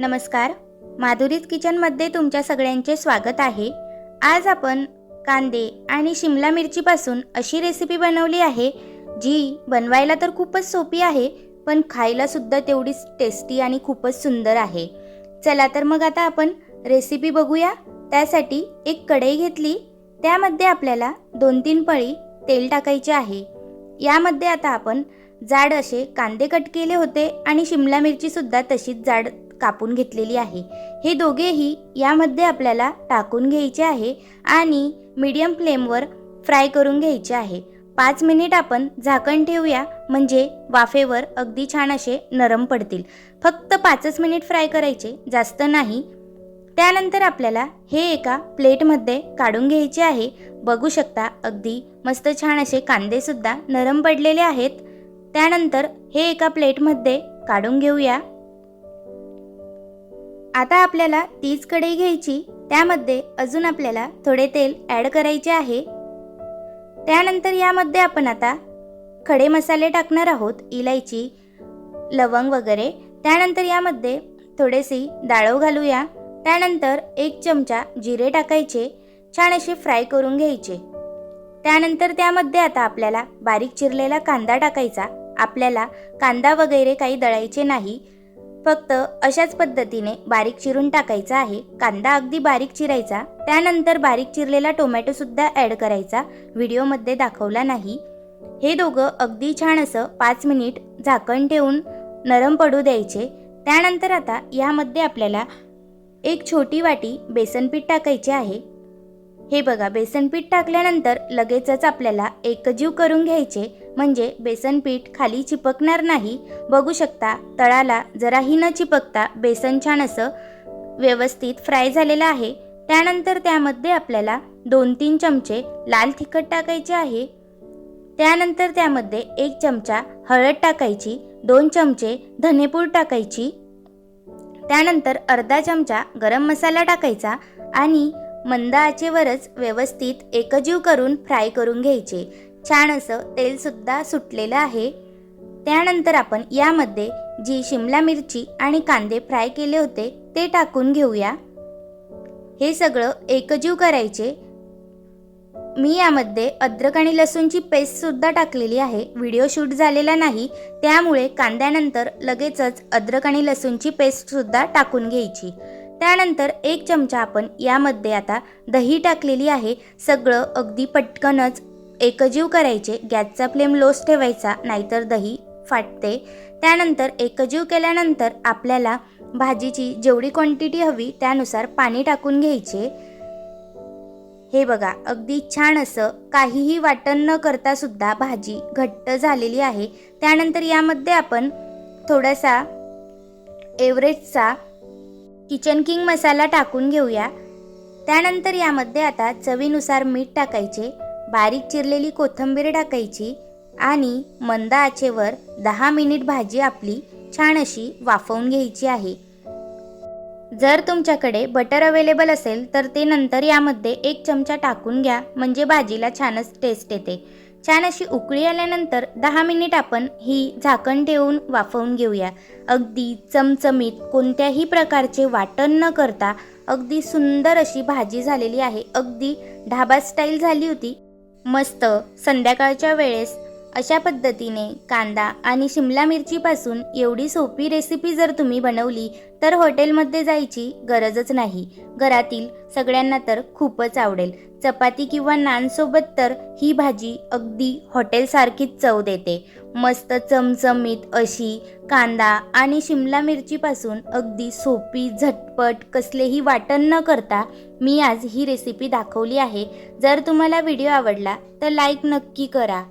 नमस्कार. माधुरीज किचनमध्ये तुमच्या सगळ्यांचे स्वागत आहे. आज आपण कांदे आणि शिमला मिरचीपासून अशी रेसिपी बनवली आहे जी बनवायला तर खूपच सोपी आहे पण खायलासुद्धा तेवढीच टेस्टी आणि खूपच सुंदर आहे. चला तर मग आता आपण रेसिपी बघूया. त्यासाठी एक कढई घेतली. त्यामध्ये आपल्याला दोन तीन पळी तेल टाकायचे आहे. यामध्ये आता आपण जाड असे कांदे कट केले होते आणि शिमला मिरचीसुद्धा तशीच जाड कापून घेतलेली आहे. हे दोघेही यामध्ये आपल्याला टाकून घ्यायचे आहे आणि मीडियम फ्लेमवर फ्राय करून घ्यायचे आहे. पाच मिनिट आपण झाकण ठेवूया म्हणजे वाफेवर अगदी छान असे नरम पडतील. फक्त पाचच मिनिट फ्राय करायचे जास्त नाही. त्यानंतर आपल्याला हे एका प्लेटमध्ये काढून घ्यायचे आहे. बघू शकता अगदी मस्त छान असे कांदेसुद्धा नरम पडलेले आहेत. त्यानंतर हे एका प्लेटमध्ये काढून घेऊया. आता आपल्याला तीच कढई घ्यायची. त्यामध्ये अजून आपल्याला थोडे तेल ॲड करायचे आहे. त्यानंतर यामध्ये आपण आता खडे मसाले टाकणार आहोत इलायची लवंग वगैरे. त्यानंतर यामध्ये थोडेसे डाळव घालूया. त्यानंतर एक चमचा जिरे टाकायचे. छान असे फ्राय करून घ्यायचे. त्यानंतर त्यामध्ये आता आपल्याला बारीक चिरलेला कांदा टाकायचा. आपल्याला कांदा वगैरे काही दळायचे नाही. फक्त अशाच पद्धतीने बारीक चिरून टाकायचा आहे. कांदा अगदी बारीक चिरायचा. त्यानंतर बारीक चिरलेला टोमॅटो सुद्धा ॲड करायचा. व्हिडिओमध्ये दाखवला नाही. हे दोघं अगदी छान असं पाच मिनिट झाकण ठेवून नरम पडू द्यायचे. त्यानंतर आता यामध्ये आपल्याला एक छोटी वाटी बेसनपीठ टाकायचे आहे. हे बघा बेसनपीठ टाकल्यानंतर लगेचच आपल्याला एकजीव करून घ्यायचे. म्हणजे बेसनपीठ खाली चिपकणार नाही. बघू शकता तळाला जराही न चिपकता बेसन छान असं व्यवस्थित फ्राय झालेलं आहे. त्यानंतर त्यामध्ये आपल्याला दोन तीन चमचे लाल तिखट टाकायचे आहे. त्यानंतर त्यामध्ये एक चमचा हळद टाकायची दोन चमचे धनेपूड टाकायची. त्यानंतर अर्धा चमचा गरम मसाला टाकायचा आणि मंद आचेवरच व्यवस्थित एकजीव करून फ्राय करून घ्यायचे. छान असं तेलसुद्धा सुटलेलं आहे. त्यानंतर आपण यामध्ये जी शिमला मिरची आणि कांदे फ्राय केले होते ते टाकून घेऊया. हे सगळं एकजीव करायचे. मी यामध्ये अद्रक आणि लसूणची पेस्टसुद्धा टाकलेली आहे. व्हिडिओ शूट झालेला नाही त्यामुळे कांद्यानंतर लगेचच अद्रक आणि लसूणची पेस्टसुद्धा टाकून घ्यायची. त्यानंतर एक चमचा आपण यामध्ये आता दही टाकलेली आहे. सगळं अगदी पटकनच एकजीव करायचे. गॅसचा फ्लेम लोच ठेवायचा नाहीतर दही फाटते. त्यानंतर एकजीव केल्यानंतर आपल्याला भाजीची जेवढी क्वांटिटी हवी त्यानुसार पाणी टाकून घ्यायचे. हे बघा अगदी छान असं काहीही वाटण न करता सुद्धा भाजी घट्ट झालेली आहे. त्यानंतर यामध्ये आपण थोडासा एव्हरेस्टचा किचन किंग मसाला टाकून घेऊया. त्यानंतर यामध्ये आता चवीनुसार मीठ टाकायचे बारीक चिरलेली कोथिंबीर टाकायची आणि मंद आचेवर दहा मिनिट भाजी आपली छान अशी वाफवून घ्यायची आहे. जर तुमच्याकडे बटर अवेलेबल असेल तर ते नंतर यामध्ये एक चमचा टाकून घ्या म्हणजे भाजीला छानच टेस्ट येते. छान अशी उकळी आल्यानंतर दहा मिनिट आपण ही झाकण ठेवून वाफवून घेऊया. अगदी चमचमीत कोणत्याही प्रकारचे वाटण न करता अगदी सुंदर अशी भाजी झालेली आहे. अगदी ढाबा स्टाईल झाली होती. मस्त संध्याकाळच्या वेळेस अशा पद्धतीने कांदा आणि शिमला मिरचीपासून एवढी सोपी रेसिपी जर तुम्ही बनवली तर हॉटेलमध्ये जायची गरजच नाही. घरातील सगळ्यांना तर खूपच आवडेल. चपाती किंवा नानसोबत तर ही भाजी अगदी हॉटेलसारखीच चव देते. मस्त चमचमीत अशी कांदा आणि शिमला मिरचीपासून अगदी सोपी झटपट कसलेही वाटण न करता मी आज ही रेसिपी दाखवली आहे. जर तुम्हाला व्हिडिओ आवडला तर लाईक नक्की करा.